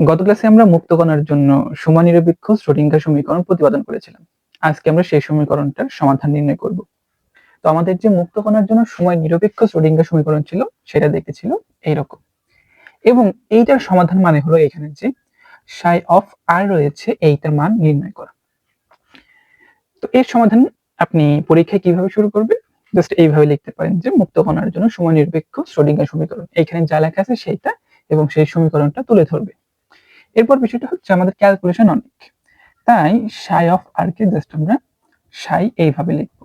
গত ক্লাসে আমরা মুক্ত কণার জন্য সমানিরপেক্ষ শ্রোডিঙ্গার সমীকরণ প্রতিপাদন করেছিলাম। আজকে আমরা সেই সমীকরণটার সমাধান নির্ণয় করব। তো আমাদের যে মুক্ত কণার জন্য সময় নিরপেক্ষ শ্রোডিঙ্গার সমীকরণ ছিল, সেটা দেখেছিল এইরকম। এবং এইটার সমাধান মানে হলো এখানে যে সাই অফ আর রয়েছে, এইটার মান নির্ণয় করা। তো এর সমাধান আপনি পরীক্ষায় কীভাবে শুরু করবেন জাস্ট এইভাবে লিখতে পারেন যে মুক্ত কণার জন্য সময় নিরপেক্ষ শ্রোডিঙ্গার সমীকরণ। এখানে যা লেখা আছে সেইটা এবং সেই সমীকরণটা তুলে ধরবে। এরপর বিষয়টা হচ্ছে আমাদের ক্যালকুলেশন অনেক। তাই সাই অফ আর কে জাস্ট আমরা সাই এইভাবে লিখব।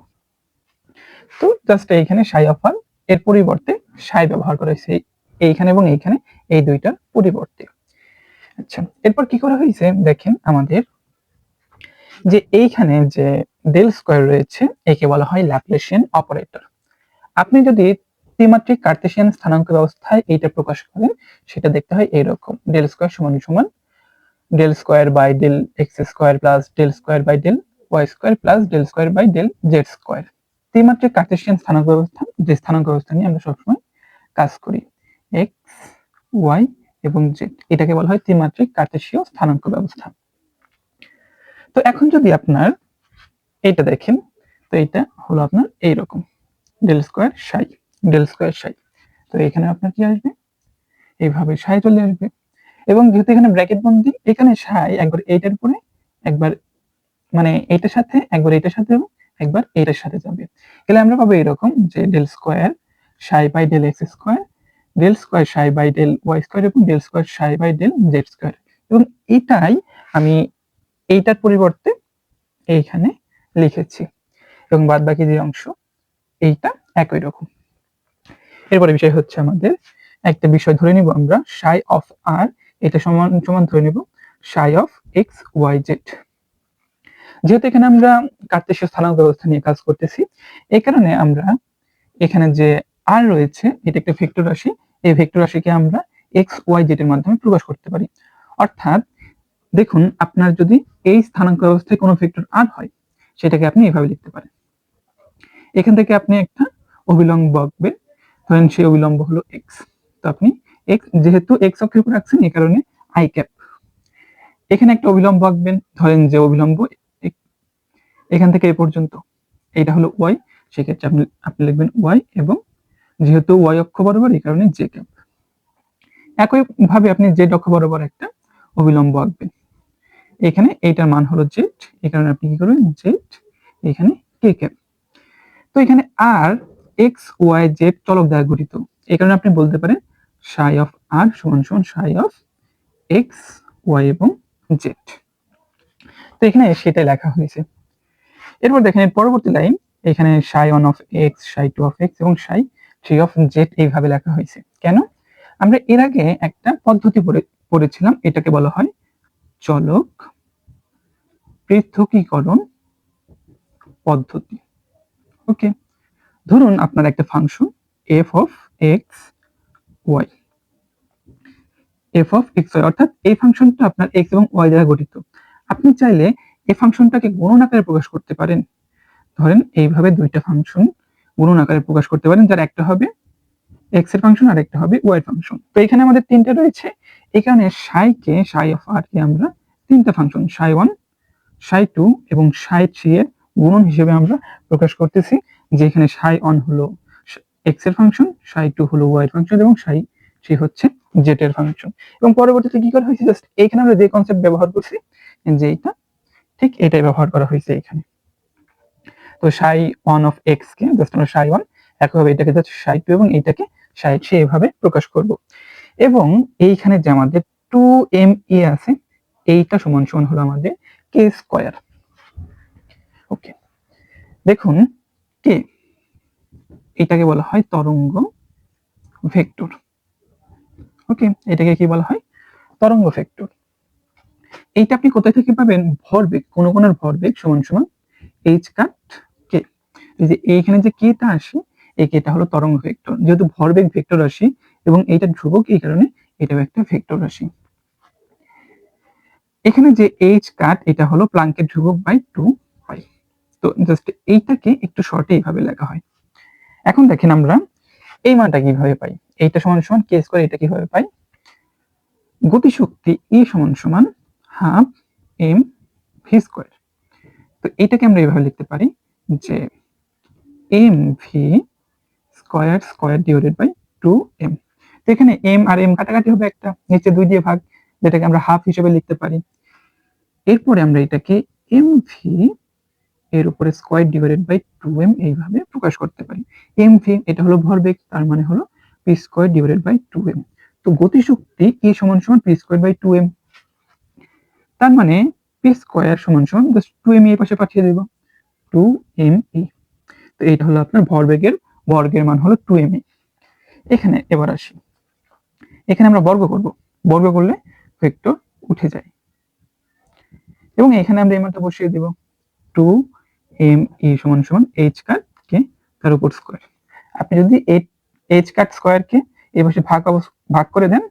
তো জাস্ট এইখানে সাই অফ আর এর পরিবর্তে সাই ব্যবহার করা হয়েছে এইখানে এবং এইখানে এই দুইটার পরিবর্তে। আচ্ছা এরপর কি করা হয়েছে? দেখেন আমাদের যে এইখানে যে ডেল স্কোয়ার রয়েছে, একে বলা হয় ল্যাপ্লেশিয়ান অপারেটর আপনি যদি ত্রিমাত্রিক কার্তেশিয়ান স্থানাঙ্ক ব্যবস্থায় এইটা প্রকাশ করেন, সেটা দেখতে হয় এইরকম, ডেল স্কোয়ার সমান সমান del square by del X square plus del square by del Y square plus del square by del Z square. ত্রিমাত্রিক কার্তেশিয়ান স্থানাঙ্ক ব্যবস্থা, যে স্থানাঙ্ক ব্যবস্থা নিয়ে আমরা সবসময় কাজ করি, এক্স, ওয়াই এবং জেড, এটাকে বলা হয় ত্রিমাত্রিক কার্তেশীয় স্থানাঙ্ক ব্যবস্থা। তো এখন যদি আপনার এটা দেখেন, তো এটা হলো আপনার এইরকম, del square psi. Del square psi তো এখানে আপনার কি আসবে? এইভাবে সাই চলে আসবে। এবং যেহেতু এখানে ব্র্যাকেট বন্দি এখানে সাই একবার এইটার উপরে একবার মানে এইটার সাথে, একবার এইটার সাথে এবং একবার এইটার সাথে যাবে। তাহলে আমরা পাবো এরকম যে del square psi by del X square del square psi by del Y square এবং del square psi by del Z square এবং এটাই আমি এইটার পরিবর্তে এইখানে লিখেছি। এবং বাদ বাকি যে অংশ, এইটা একই রকম। এরপরে বিষয় হচ্ছে আমাদের একটা বিষয় ধরে নিব আমরা সাই অফ আর এটা সমান সমান ধরে নিব সাই অফ এক্স ওয়াই জেড যেহেতু এখানে আমরা কার্তেশীয় স্থানাঙ্ক ব্যবস্থা নিয়ে কাজ করতেছি এই কারণে আমরা এখানে যে আর রয়েছে, এটা একটা ভেক্টর রাশি, এই ভেক্টর রাশিকে আমরা এক্স ওয়াই জেড এর মাধ্যমে প্রকাশ করতে পারি। অর্থাৎ দেখুন, আপনার যদি এই স্থানাঙ্ক ব্যবস্থায় কোনো ভেক্টর আর হয়, সেটাকে আপনি এভাবে লিখতে পারেন। এখান থেকে আপনি একটা অবিলম্ব আঁকবেন ধরেন সেই অবিলম্ব হলো এক্স তো আপনি এক্স যেহেতু এক্স অক্ষের উপর রাখছেন, এই কারণে আই ক্যাপ এখানে একটা অবিলম্ব আঁকবেন, ধরেন যে অবিলম্ব এখান থেকে এ পর্যন্ত। এটা হলো ওয়াই সেক্ষেত্রে আপনি আপনি লিখবেন ওয়াই এবং যেহেতু ওয়াই অক্ষ বরাবর, এই কারণে জে ক্যাপ একই ভাবে আপনি জেড অক্ষ বরাবর একটা অবিলম্ব আঁকবেন। এখানে এইটার মান হলো জেড এই কারণে আপনি কি করবেন? জেড এখানে কে ক্যাপ তো এখানে আর এক্স ওয়াই জেড চলক দ্বারা গঠিত। এই কারণে আপনি বলতে পারেন সাই অফ আর সমান সমান সাই অফ এক্স ওয়াই এবং জেড তো এখানে সেটাই লেখা হয়েছে। এরপর দেখেন পরবর্তী লাইন, এখানে psi one of X psi two of X এবং সাই থ্রি অফ জেড এইভাবে লেখা হয়েছে। কেন? আমরা এর আগে একটা পদ্ধতি পড়েছিলাম, এটাকে বলা হয় চলক পৃথকীকরণ পদ্ধতি। ওকে? ধরুন আপনার একটা function F of X Y F of X Y অর্থাৎ এই ফাংশনটা আপনার এক্স এবং ওয়াই দ্বারা গঠিত। আপনি চাইলে এই ফাংশনটাকে গুণন আকারে প্রকাশ করতে পারেন। ধরেন এইভাবে দুইটা ফাংশন গুণন আকারে প্রকাশ করতে পারেন, যার একটা হবে এক্সের ফাংশন আর একটা হবে ওয়াই ফাংশন তো এখানে আমাদের তিনটা রয়েছে। এখানে সাই কে সাই অফ আর কে আমরা তিনটা ফাংশন সাই ওয়ান সাই টু এবং সাই থ্রি এর গুণন হিসেবে আমরা প্রকাশ করতেছি। যে এখানে সাই অন হলো এক্সের ফাংশন সাই টু হলো ওয়াই এর ফাংশন এবং সাই থ্রি হচ্ছে জেড এর ফাংশন এবং পরবর্তীতে কি করা হয়েছে? জাস্ট এইখানে আমরা যে কনসেপ্ট ব্যবহার করছি, যে এটা, ঠিক এটাই ব্যবহার করা হয়েছে এখানে। তো সাই ওয়ান অফ এক্স কে জাস্ট আমরা সাই ওয়ান একইভাবে এটাকে জাস্ট সাই টু এবং এটাকে সাই থ্রি এভাবে প্রকাশ করব। এবং এইখানে যে আমাদের টু এম ই আছে, এইটা সমান সমান হলো আমাদের কে স্কোয়ার ওকে দেখুন কে এটাকে বলা হয় তরঙ্গ ভেক্টর। ওকে এটাকে কি বলা হয়? তরঙ্গ ভেক্টর। এইটা আপনি কোথায় থেকে পাবেন? ভরবেগ, কোন কোন ভরবেগ সমান সমান এইচ কাট কে এই যে এইখানে যে কেটা আসে, এই কেটা হলো তরঙ্গ ভেক্টর। যেহেতু ভরবেগ ভেক্টর রাশি এবং এইটা ধ্রুবক, এই কারণে এটাও একটা ভেক্টর রাশি এখানে যে এইচ কাট এটা হলো প্লাঙ্কের ধ্রুবক বাই টু পাই তো জাস্ট এইটাকে একটু শর্টে এইভাবে লেখা হয়। এখন দেখেন আমরা এই মানটা কীভাবে পাই? এইটা সমান সমান কে স্কোয়ার এটা কীভাবে পাই? গতিশক্তি ই সমান সমান হাফ এম ভি স্কোয়ার তো এটাকে আমরা এভাবে লিখতে পারি যে M V square square divided by two M তো এখানে এম আর এম কাটাকাটি হবে একটা, নিচে দুই দিয়ে ভাগ, যেটাকে আমরা হাফ হিসেবে লিখতে পারি। এরপরে আমরা এটাকে এম ভি এর উপরে square divided by two M এইভাবে প্রকাশ করতে পারি। এম ভি এটা হলো ভরবেগ তার মানে হলো P square divided by two M তো গতিশক্তি ই সমান সমান P square by two M তার মানে পি স্কোয়ার সমান সমান জাস্ট টু এম এই পাশে পাঠিয়ে দেব টু এম ই তো এইটা হলো আপনার ভরবেগের বর্গের মান হলো টু এম ই এখানে এবার আসি। এখানে আমরা বর্গ করব। বর্গ করলে ভেক্টর উঠে যায়। এবং এখানে আমরা এই মানটা বসিয়ে দিব টু এম ই সমান সমান এইচ কাট কে তার উপর স্কোয়ার আপনি যদি এইচ কাট স্কোয়ারকে এই পাশে ভাগ ভাগ করে দেন,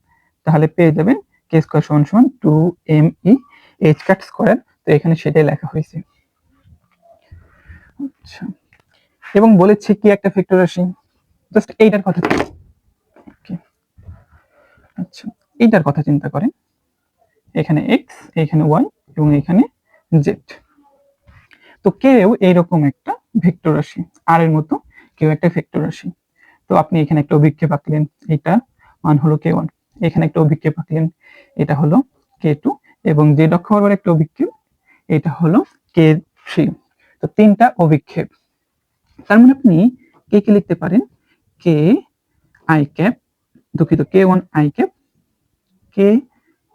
তাহলে পেয়ে যাবেন কে স্কোয়ার সমান সমান two M E H cut square তো এখানে সেটাই লেখা হয়েছে। আচ্ছা। এবং বলেছে কি একটা ফ্যাক্টর রাশি? জাস্ট এইটার কথা আচ্ছা এইটার কথা চিন্তা করেন। এখানে এক্স এখানে ওয়াই এবং এখানে জেড তো কেউ এইরকম একটা ভেক্টর রাশি আর এর মতো কেউ একটা ভেক্টর রাশি। তো আপনি এখানে একটা অভিক্ষেপ আঁকলেন এটা মান হলো কে ওয়ান এখানে একটা অভিক্ষেপ আঁকলেন, এটা হলো কে টু এবং যে লক্ষ্য বরাবর একটা অভিক্ষেপ, এটা হলো কে থ্রি তো তিনটা অভিক্ষেপ। তার মানে আপনি কে কে লিখতে পারেন? কে আই ক্যাপ দুঃখিত K one I cap K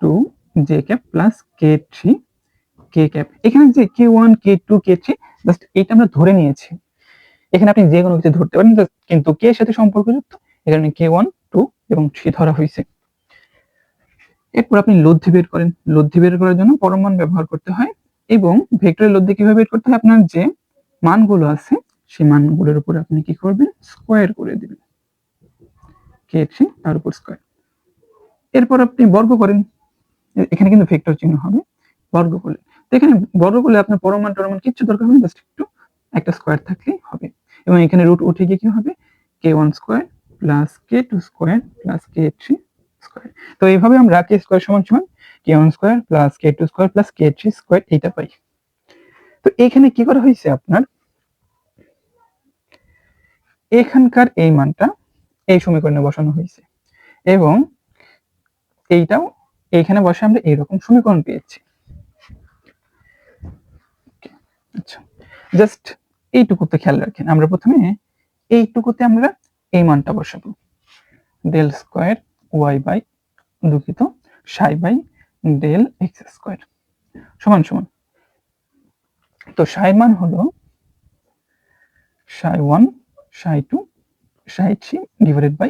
two J cap plus K three K cap এখানে যে K one K two K three just এটা আমরা ধরে নিয়েছি। এখানে আপনি যে কোনো কিছু ধরতে পারেন কিন্তু কে সাথে সম্পর্কযুক্ত, এখানে কে ওয়ান টু এবং থ্রি ধরা হয়েছে। এরপর আপনি লব্ধি বের করেন। লব্ধি বের করার জন্য পরমান ব্যবহার করতে হয় এবং ভেক্টরের লব্ধি কীভাবে বের করতে হয়? আপনার যে মানগুলো আছে, সেই মানগুলোর উপর আপনি কি করবেন? স্কোয়ার করে দিবেন। কে থ্রি তার উপর স্কোয়ার এরপর আপনি বর্গ করেন। এখানে কিন্তু ভেক্টর চিহ্ন হবে। বর্গ করলে তো এখানে বড় করলে আপনার পরমান টরমান কিচ্ছু দরকার হবে জাস্ট একটু একটা স্কোয়ার থাকলেই হবে। এবং এখানে রুট উঠে গিয়ে কি হবে? K one square plus k two square plus k three square তো এইভাবে আমরা কে স্কোয়ার সমান সমান k one square plus k two square plus k three square এইটা পাই। তো এখানে কি করা হয়েছে আপনার? এখানকার এই মানটা এই সমীকরণে বসানো হয়েছে। এবং এইটাও এইখানে বসে আমরা এইরকম সমীকরণ পেয়েছি। আচ্ছা জাস্ট এইটুকুতে খেয়াল রাখেন। আমরা প্রথমে এইটুকুতে আমরা এই মানটা বসাবো। ডেল স্কোয়ার ওয়াই বাই দুঃখিত সাই বাই ডেল এক্স স্কোয়ার সমান সমান। তো সাই মান হলো সাই one psi two psi three divided by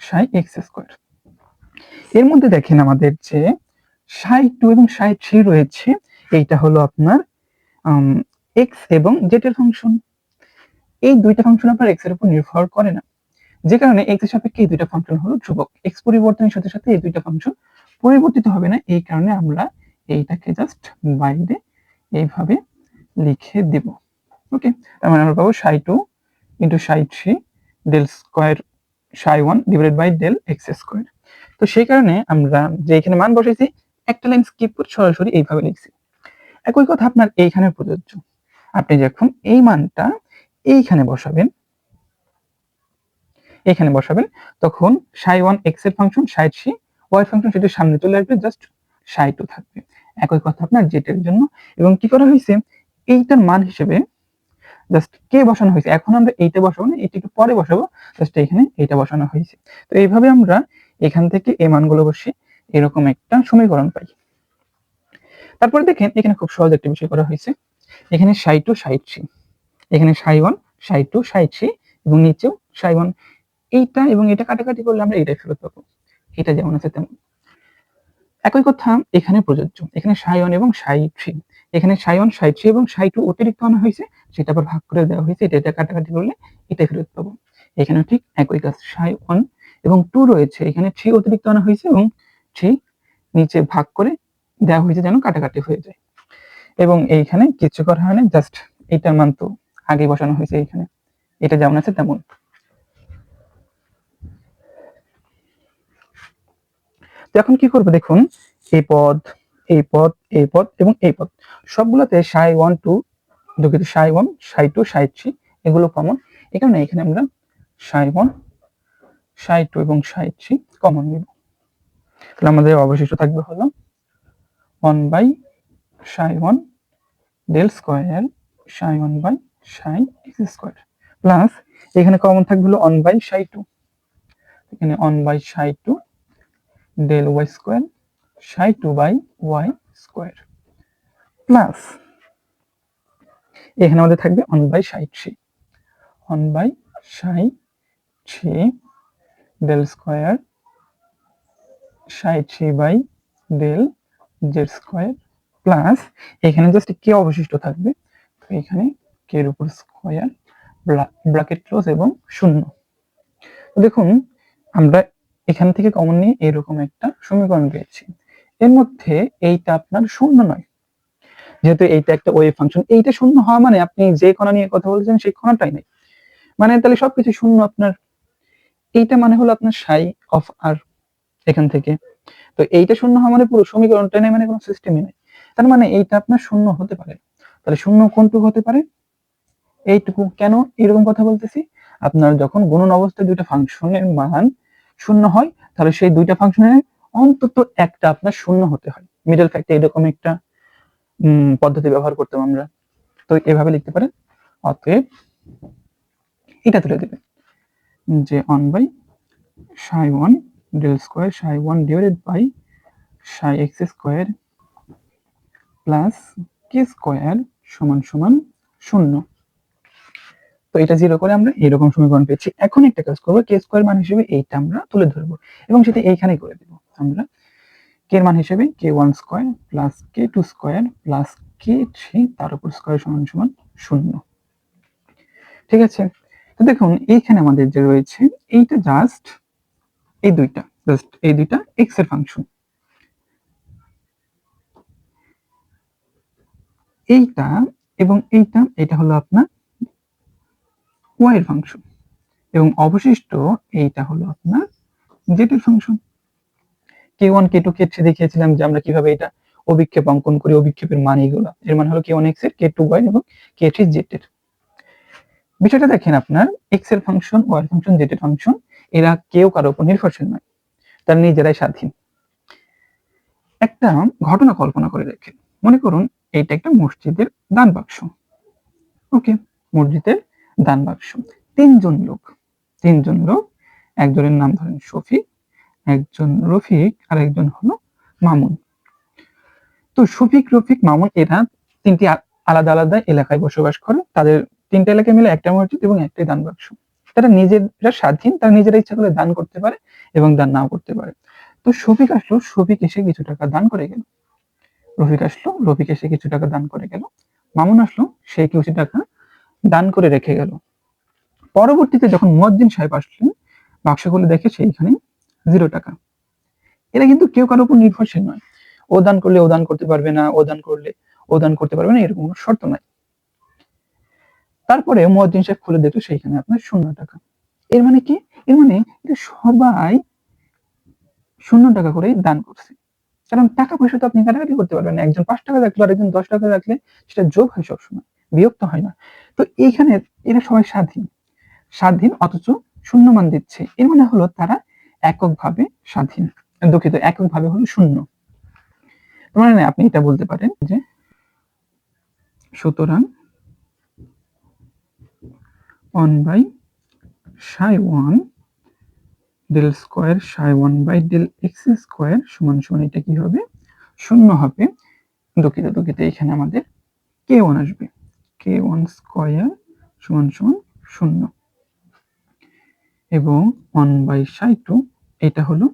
psi x square এর মধ্যে দেখেন আমাদের যে সাই টু এবং সাই থ্রি রয়েছে, এইটা হলো আপনার এক্স এবং জেড এর ফাংশন এই দুইটা ফাংশন আপনার এক্সের উপর নির্ভর করে না। যে কারণে এক্সের সাপেক্ষে এই দুইটা ফাংশন হলো ধ্রুবক। এক্স পরিবর্তনের সাথে সাথে এই দুইটা ফাংশন পরিবর্তিত হবে না। এই কারণে আমরা এইটাকে জাস্ট বাইরে এইভাবে লিখে দেব। ওকে তার মানে আমরা পাবো psi two into psi three del square psi one divided by del x square তো সেই কারণে আমরা যে এখানে মান বসেছি একটা লাইন স্কিপ সরাসরি এইভাবে লিখছি। একই কথা আপনার এইখানে প্রযোজ্য। আপনি যখন এই মানটা এইখানে বসাবেন এখানে বসাবেন, তখন সাই ওয়ান এক্সের function psi c y function সেটির সামনে চলে আসবে জাস্ট সাই টু থাকবে। একই কথা আপনার জেটের জন্য। এবং কি করা হয়েছে? এইটার মান হিসেবে জাস্ট কে বসানো হয়েছে? এখন আমরা এইটা বসাবো না, এইটা একটু পরে বসাবো জাস্ট এখানে এইটা বসানো হয়েছে। তো এইভাবে আমরা এখান থেকে এই মানগুলো বসে এরকম একটা সমীকরণ পাই। তারপরে দেখেন, এখানে খুব সহজ একটা বিষয় করা হয়েছে। এখানে সাই টু সাই থ্রি। এখানে psi one, psi two psi three এবং নিচেও সাই ওয়ান। এইটা এবং এটা কাটাকাটি করলে আমরা এইটাই ফেরত পাবো। এটা যেমন আছে তেমন। একই কথা এখানে প্রযোজ্য। এখানে সাই ওয়ান এবং সাই থ্রি। এখানে সাই ওয়ান, সাই থ্রি এবং সাই টু অতিরিক্ত আনা হয়েছে, সেটা আবার ভাগ করে দেওয়া হয়েছে, এটা এটা কাটাকাটি করলে এটাই ফেরত পাবো। এখানে ঠিক একই কাজ, সাই ওয়ান এবং টু রয়েছে, এখানে থ্রি অতিরিক্ত আনা হয়েছে এবং থ্রি নিচে ভাগ করে দেওয়া হয়েছে যেন কাটাকাটি হয়ে যায়। এবং এইখানে কিছু করা হয় না জাস্ট এইটার মান তো আগে বসানো হয়েছে এইখানে। এটা যেমন আছে তেমন। তো এখন কি করব দেখুন, এই পদ এই পদ এই পদ এবং এই পদ। সবগুলোতে সাই ওয়ান টু দুঃখিত সাই one psi two psi three এগুলো কমন এই কারণে এখানে আমরা সাই ওয়ান সাই টু এবং সাই থ্রি কমন নিব। তাহলে আমাদের অবশিষ্ট থাকবে হলো one by psi one del square psi one by psi x square. Plus এখানে কমন থাকবে হলো ওয়ান বাই সাই টু। এখানে one by psi two del y square psi two by y square. Plus এখানে আমাদের থাকবে one by psi three. One by psi three del square psi three by del z square plus এখানে just k অবশিষ্ট থাকবে। এখানে কে এর উপর square bracket close এবং শূন্য। দেখুন, আমরা এখান থেকে কমন নিয়ে এরকম একটা সমীকরণ পেয়েছি। এর মধ্যে এইটা আপনার শূন্য নয়। যেহেতু এইটা একটা ওয়েভ ফাংশন এইটা শূন্য হওয়া মানে আপনি যে কণা নিয়ে কথা বলছেন সেই কণাটাই নেই। মানে তাহলে সবকিছু শূন্য আপনার। এইটা মানে হলো আপনার সাই অফ আর এখান থেকে। তো এইটা শূন্য হওয়া মানে পুরো সমীকরণটা নেই মানে কোনো সিস্টেমই নেই। তার মানে এইটা আপনার শূন্য হতে পারে। তাহলে শূন্য কোনটুকু হতে পারে? এইটুকু কেন? এরকম কথা বলতেছি। আপনার যখন গুণন অবস্থায় দুইটা ফাংশনের মান শূন্য হয়, তাহলে সেই দুইটা ফাংশনের অন্তত একটা আপনার শূন্য হতে হয়। মিডল ফ্যাক্টর এরকম একটা পদ্ধতি ব্যবহার করতাম আমরা। তো এভাবে লিখতে পারেন। অতএব এটা তুলে দেবেন। যে one by psi one del square psi one divided by psi x square plus k square সমান সমান শূন্য। তো এটা জিরো করে আমরা এরকম সমীকরণ পেয়েছি। এখন একটা কাজ করব কে স্কোয়ার মান হিসেবে এইটা আমরা তুলে ধরবো এবং সেটা এইখানেই করে দেবো। আমরা কে মান হিসেবে k one square plus k two square plus k three তার উপর স্কোয়ার সমান সমান শূন্য। ঠিক আছে? তো দেখুন, এইখানে আমাদের যে রয়েছে, এইটা জাস্ট এই দুইটা জাস্ট এই দুইটা এক্সের ফাংশন এইটা এবং এইটা, এটা হলো আপনার ওয়াই এর ফাংশন এবং অবশিষ্ট এইটা হলো আপনার জেড এর function k one k two k three দেখিয়েছিলাম যে আমরা কীভাবে এটা অভিক্ষেপ অঙ্কন করি, অভিক্ষেপের মান এর হলো কে ওয়ান এক্সের কে টু ওয়াই এবং কে থ্রি বিষয়টা দেখেন আপনার এক্সের ফাংশন ওয়াই ফাংশন জেড এর ফাংশন এরা কেউ কারও উপর নির্ভরশীল নয়। তারা নিজেরাই স্বাধীন। একটা ঘটনা কল্পনা করে দেখেন। মনে করুন এইটা একটা মসজিদের দান বাক্স। ওকে, মসজিদের দান বাক্স। তিনজন লোক তিনজন লোক, একজনের নাম ধরেন শফিক, একজন রফিক, আর একজন হলো মামুন। তো শফিক, রফিক, মামুন এরা তিনটি আলাদা আলাদা এলাকায় বসবাস করে। তাদের তিনটা এলাকায় মিলে একটা মসজিদ এবং একটাই দান বাক্স। তারা নিজেরা স্বাধীন, তারা নিজেরা ইচ্ছা করে দান করতে পারে এবং দান নাও করতে পারে। তো শফিক আসলো, শফিক এসে কিছু টাকা দান করে গেল। রফিক আসলো, রফিক এসে কিছু টাকা দান করে গেল। মামুন আসলো, সে কিছু টাকা দান করে রেখে গেল। পরবর্তীতে যখন মুয়াজ্জিন সাহেব আসলেন, বাক্সগুলো দেখে সেইখানে জিরো টাকা। এরা কিন্তু কেউ কারোর উপর নির্ভরশীল নয়। ও দান করলে ও দান করতে পারবে না, ও দান করলে ও দান করতে পারবে না, এরকম কোনো শর্ত নাই। তারপরে মুয়াজ্জিন সাহেব খুলে দেখল সেইখানে আপনার শূন্য টাকা। এর মানে কি? এর মানে এটা সবাই শূন্য টাকা করে দান করছে। কারণ টাকা পয়সা তো আপনি কাটাকাটি করতে পারবেন একজন পাঁচ টাকা রাখলে আর একজন দশ টাকা রাখলে সেটা যোগ হয় সবসময় বিরক্ত হয় না। তো এইখানে এরা সবাই স্বাধীন। স্বাধীন অথচ শূন্য মান দিচ্ছে। এর মানে হলো তারা এককভাবে স্বাধীন। দুঃখিত, এককভাবে হলো শূন্য। মানে আপনি এটা বলতে পারেন যে সুতরাং one by psi one del square psi one by del x square সমান সমান এটা কি হবে? শূন্য হবে। দুঃখিত দুঃখিত, এখানে আমাদের কে ওয়ান আসবে। কে ওয়ান স্কোয়ার সমান সমান শূন্য। এবং ওয়ান বাই সাই টু এটা হলো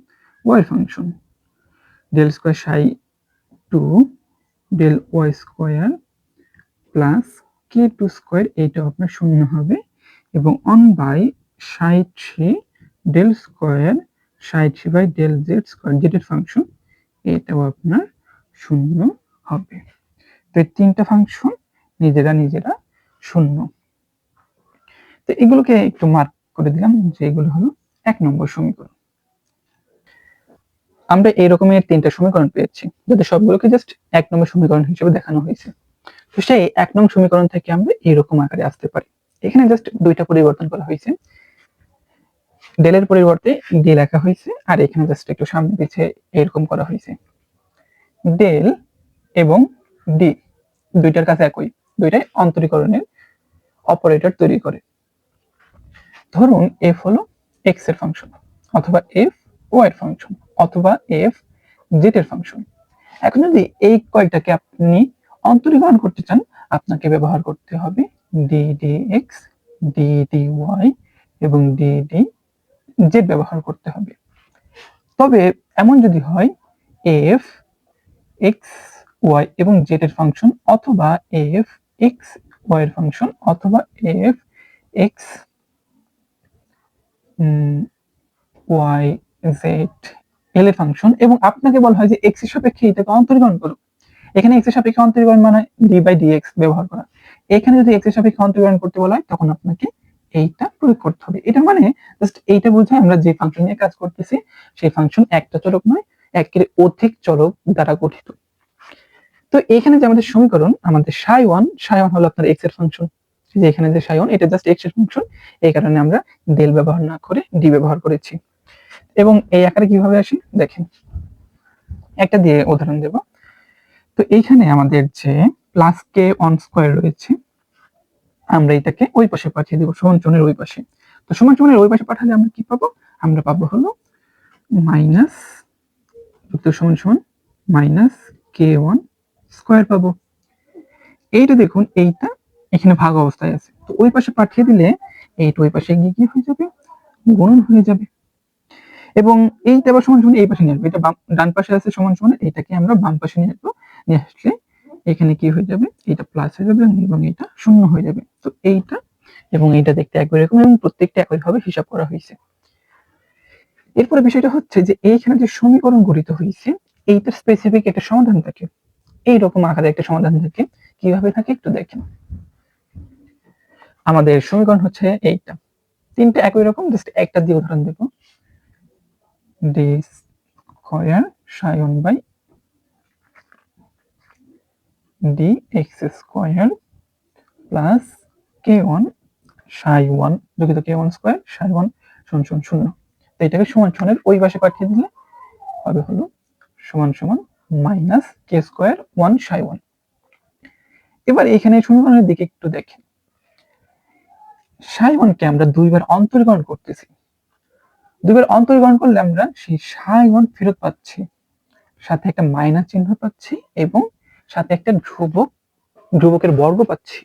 y function del square psi two del y square plus k two square এইটা আপনার শূন্য হবে। এবং one by psi three del square three by del z square জেডের function এটাও আপনার শূন্য হবে। তো এই তিনটা ফাংশন নিজেরা নিজেরা শূন্য। তো এগুলোকে একটু মার্ক করে দিলাম যে এগুলো হলো এক নম্বর সমীকরণ। আমরা এই রকমের তিনটা সমীকরণ পেয়েছি, যাতে সবগুলোকে জাস্ট এক নম্বর সমীকরণ হিসেবে দেখানো হয়েছে। তো সেই এক নং সমীকরণ থেকে আমরা এইরকম আকারে আসতে পারি। এখানে জাস্ট দুইটা পরিবর্তন করা হয়েছে। ডেলের পরিবর্তে ডি লেখা হয়েছে, আর এখানে জাস্ট একটু সামনে পিছিয়ে এরকম করা হয়েছে। ডেল এবং ডি, দুইটার কাছে একই, দুইটাই অন্তরীকরণের অপারেটর তৈরি করে। ধরুন এফ হলো এক্সের ফাংশন অথবা এফ ওয়াই এর ফাংশন অথবা এফ জেড এর ফাংশন এখন যদি এই কয়টাকে আপনি অন্তরীকরণ করতে চান, আপনাকে ব্যবহার করতে হবে d d x d d y এবং ডি ডি জেড ব্যবহার করতে হবে। তবে এমন যদি হয় এফ এক্স ওয়াই এবং জেড এর ফাংশন অথবা এফ এক্স ওয়াই এর ফাংশন অথবা f x y z l এর ফাংশন এবং আপনাকে বলা হয় যে এক্সের সাপেক্ষে এটাকে অন্তরীকরণ করো। এখানে এক্সের সাপেক্ষে অন্তরীকরণ মানে ডি বাই ডি এক্স ব্যবহার করা। এখানে যদি এক্সের সাপেক্ষে অন্তরীকরণ করতে বলা হয়, তখন আপনাকে এইটা প্রয়োগ করতে হবে। এটা মানে জাস্ট এইটা বোঝায় আমরা যে ফাংশন নিয়ে কাজ করতেছি, সেই ফাংশন একটা চলক নয়, একের অধিক চলক দ্বারা গঠিত। তো এখানে যে আমাদের সমীকরণ, আমাদের সাই ওয়ান সাই ওয়ান হলো আপনার এক্সের ফাংশন যে এখানে যে সাই ওয়ান, এটা জাস্ট এক্সের ফাংশন এই কারণে আমরা ডেল ব্যবহার না করে ডি ব্যবহার করেছি। এবং এই আকারে কীভাবে আসি? দেখেন, একটা দিয়ে উদাহরণ দেব। তো এইখানে আমাদের যে প্লাস কে ওয়ান স্কোয়ার রয়েছে আমরা এটাকে ওই পাশে পাঠিয়ে দেবো, সমান চনের ওই পাশে। তো সমান চনের ওই পাশে পাঠালে আমরা কি পাবো? আমরা পাবো হলো মাইনাস সমান সমান মাইনাস কে ওয়ান স্কোয়ার পাবো। এইটা দেখুন, এইটা এখানে ভাগ অবস্থায় আছে। তো ওই পাশে পাঠিয়ে দিলে এইটা ওই পাশে গিয়ে কি হয়ে যাবে? গুণন হয়ে যাবে। এবং এইটা আবার সমান সমান এই পাশে নিয়ে আসব। এটা ডান পাশে আছে সমান সমান এইটাকে আমরা বাম পাশে নিয়ে আসব। নিয়ে আসলে এখানে কি হয়ে যাবে? এটা প্লাস হয়ে যাবে এবং এটা শূন্য হয়ে যাবে। তো এইটা এবং এইটা দেখতে একবার এরকম এবং প্রত্যেকটা একইভাবে হিসাব করা হয়েছে। এরপরে বিষয়টা হচ্ছে যে এইখানে যে সমীকরণ গঠিত হয়েছে, এইটার স্পেসিফিক একটা সমাধান থাকে। এইরকম আকারে একটা সমাধান থাকে। কীভাবে থাকে একটু দেখেন। আমাদের সমীকরণ হচ্ছে এইটা। তিনটা একই রকম জাস্ট একটা দিয়ে উদাহরণ দেব। D square psi one by x square plus k one psi one দুঃখিত k one square psi one শূন্য শূন্য শূন্য। তো এটাকে সমান সমানের ওই পাশে পাঠিয়ে দিলে হবে হলো সমান সমান minus k square one psi one এবার এখানে সমীকরণের দিকে একটু দেখেন সাই ওয়ানকে আমরা দুইবার অন্তরীকরণ করতেছি। দুইবার অন্তরীকরণ করলে আমরা সেই সাই ওয়ান ফেরত পাচ্ছি। সাথে একটা মাইনাস চিহ্ন পাচ্ছি এবং সাথে একটা ধ্রুবক, ধ্রুবকের বর্গ পাচ্ছি।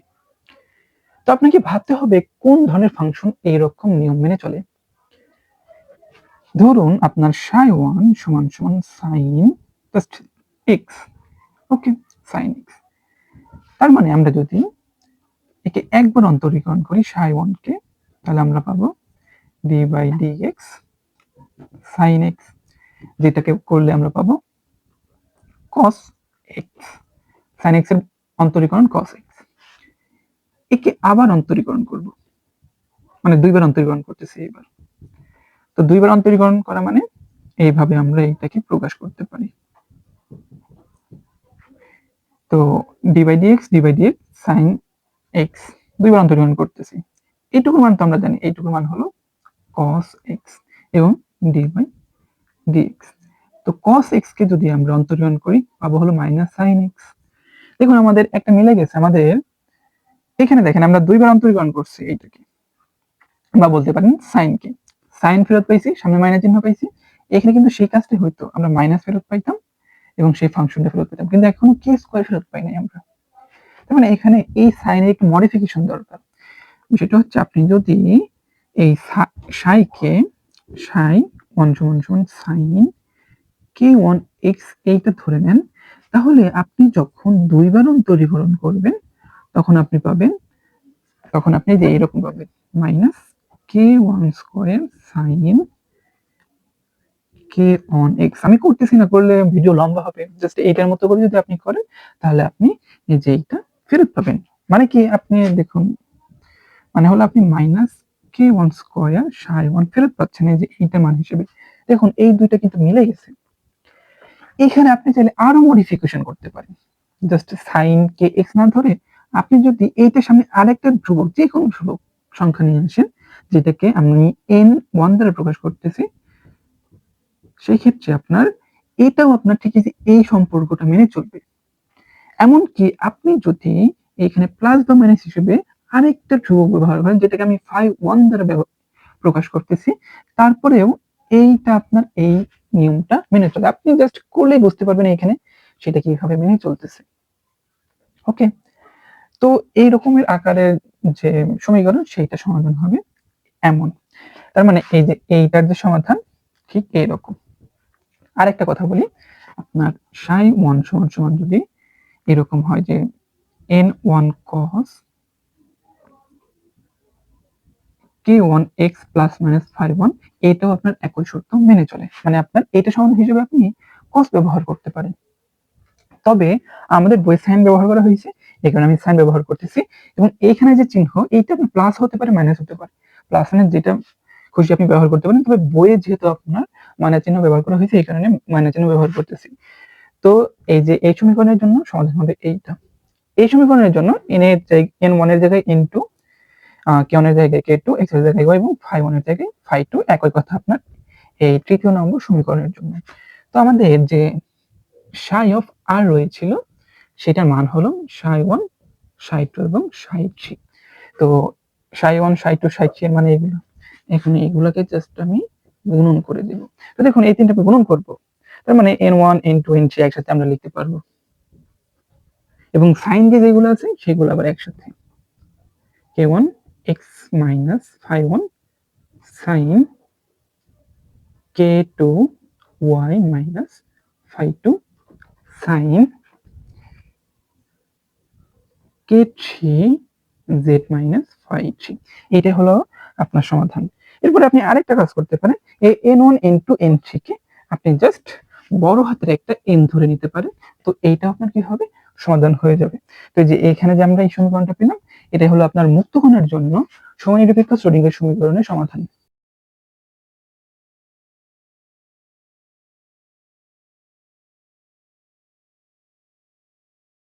তো আপনাকে ভাবতে হবে কোন ধরনের ফাংশন এইরকম নিয়ম মেনে চলে। ধরুন আপনার সাই ওয়ান সমান সমান sine x okay sine x তার মানে আমরা যদি একে একবার অন্তরীকরণ করি সাই ওয়ানকে তাহলে আমরা পাবো d by d x sine x যেটাকে করলে আমরা পাবো কস এক্স সাইন এক্সের অন্তরীকরণ কস এক্স একে আবার অন্তরীকরণ করব। মানে দুইবার অন্তরীকরণ করতেছি এবার তো দুইবার অন্তরীকরণ করা মানে এইভাবে আমরা এইটাকে প্রকাশ করতে পারি। তো d by d x d by d x sine x দুইবার অন্তরীকরণ করতেছি। এইটুকুর মান তো আমরা জানি, এইটুকুর মান হলো কস এক্স এবং ডি বাই ডি এক্স তো কস এক্স কে যদি আমরা অন্তরীকরণ করি, পাবো হলো মাইনাস সাইন এক্স দেখুন, আমাদের একটা মিলে গেছে। আমাদের এখানে দেখেন, আমরা দুইবার অন্তরীকরণ করছি এইটাকে। বা বলতে পারেন সাইন কে। সাইন ফেরত পাইছি, সামনে মাইনাস চিহ্ন পাইছি। এখানে কিন্তু সেই কাজটাই হইতো। আমরা মাইনাস ফেরত পাইতাম এবং সেই ফাংশনটা ফেরত পেতাম। কিন্তু এখনও কে স্কোয়ার ফেরত পাই নাই আমরা। তার মানে এখানে এই সাইনের একটু মডিফিকেশন দরকার। সেটা হচ্ছে আপনি যদি এই সাইকে সাই ওয়ান সমান সমান সাইন কে ওয়ান এক্স এইটা ধরে নেন তাহলে আপনি যখন দুইবার অন্তরীকরণ করবেন, তখন আপনি পাবেন, তখন আপনি যে এইরকম পাবেন minus k one square sine k one x আমি করতেছি না করলে ভিডিও লম্বা হবে জাস্ট এইটার মতো করে যদি আপনি করেন, তাহলে আপনি এই যে এইটা ফেরত পাবেন। মানে কি, আপনি দেখুন মানে হলো আপনি minus k one square psi one ফেরত পাচ্ছেন, এই যে এইটা মান হিসেবে। দেখুন, এই দুইটা কিন্তু মিলে গেছে। এখানে আপনি চাইলে আরও মডিফিকেশন করতে পারেন। জাস্ট সাইন কে এক্স না ধরে আপনি যদি এইটার সামনে আরেকটা ধ্রুবক যে কোনো ধ্রুবক সংখ্যা নিয়ে আসেন, যেটাকে আমি এন ওয়ান দ্বারা প্রকাশ করতেছি সেই ক্ষেত্রে আপনার এটাও আপনার ঠিক আছে এই সম্পর্কটা মেনে চলবে। এমনকি আপনি যদি এখানে প্লাস বা মাইনাস হিসেবে আরেকটা ধ্রুবক ব্যবহার করেন, যেটাকে আমি ফাইভ ওয়ান দ্বারা প্রকাশ করতেছি, তারপরেও এইটা আপনার এই নিয়মটা মেনে চলে। আপনি জাস্ট করলেই বুঝতে পারবেন এখানে সেটা কীভাবে মেনে চলতেছে। ওকে তো এই রকমের আকারের যে সমীকরণ, সেইটা সমাধান হবে এমন। তার মানে এই যে এইটার যে সমাধান, ঠিক এইরকম। আরেকটা কথা বলি, আপনার সাই ওয়ান সমান সমান যদি এরকম হয় যে n one cos k one x plus minus five one এটাও আপনার একই শর্ত মেনে চলে। মানে আপনার এটা সমাধান হিসেবে আপনি কস ব্যবহার করতে পারেন। তবে আমাদের বই সাইন ব্যবহার করা হয়েছে এখানে আমি সাইন ব্যবহার করতেছি। এবং এইখানে যে চিহ্ন, এইটা প্লাস হতে পারে মাইনাস হতে পারে। প্লাস মানে যেটা খুশি আপনি ব্যবহার করতে পারেন, তবে বইয়ে যেহেতু আপনার মাইনাস চিহ্ন ব্যবহার করা হয়েছে, এই কারণে মাইনাস চিহ্ন ব্যবহার করতেছি। তো এই যে এই সমীকরণের জন্য সমাধান হবে এইটা। এই সমীকরণের জন্য এন এর এন ওয়ানের জায়গায় এন টু কে ওয়ানের জায়গায় কে টু এক্সের জায়গায় y এবং ফাইভ ওয়ানের জায়গায় ফাইভ টু একই কথা আপনার এই তৃতীয় নম্বর সমীকরণের জন্য। তো আমাদের যে সাই অফ আর রয়েছিল, সেটার মান হলো সাই ওয়ান সাই টু এবং সাই থ্রি তো psi one psi two psi three এর মানে এগুলো। এখানে এগুলোকে জাস্ট আমি গুণন করে দিব। তো দেখুন, এই তিনটা গুণন করব। তার মানে n one n two n three একসাথে আমরা লিখতে পারব। এবং সাইন যে যেগুলো আছে, সেগুলো আবার একসাথে। K one x minus five one sine k two y minus five two sine k three z minus five three এটা হলো আপনার সমাধান। এরপরে আপনি আরেকটা কাজ করতে পারেন, এই n one n two n আপনি জাস্ট বড় হাতের একটা এন ধরে নিতে পারেন। তো এইটা আপনার কি হবে? সমাধান হয়ে যাবে। তো যে এখানে যে আমরা এই সমীকরণটা পেলাম, এটাই হলো আপনার মুক্তকণের জন্য সমনিরপেক্ষ শ্রোডিঙ্গার সমীকরণের সমাধান।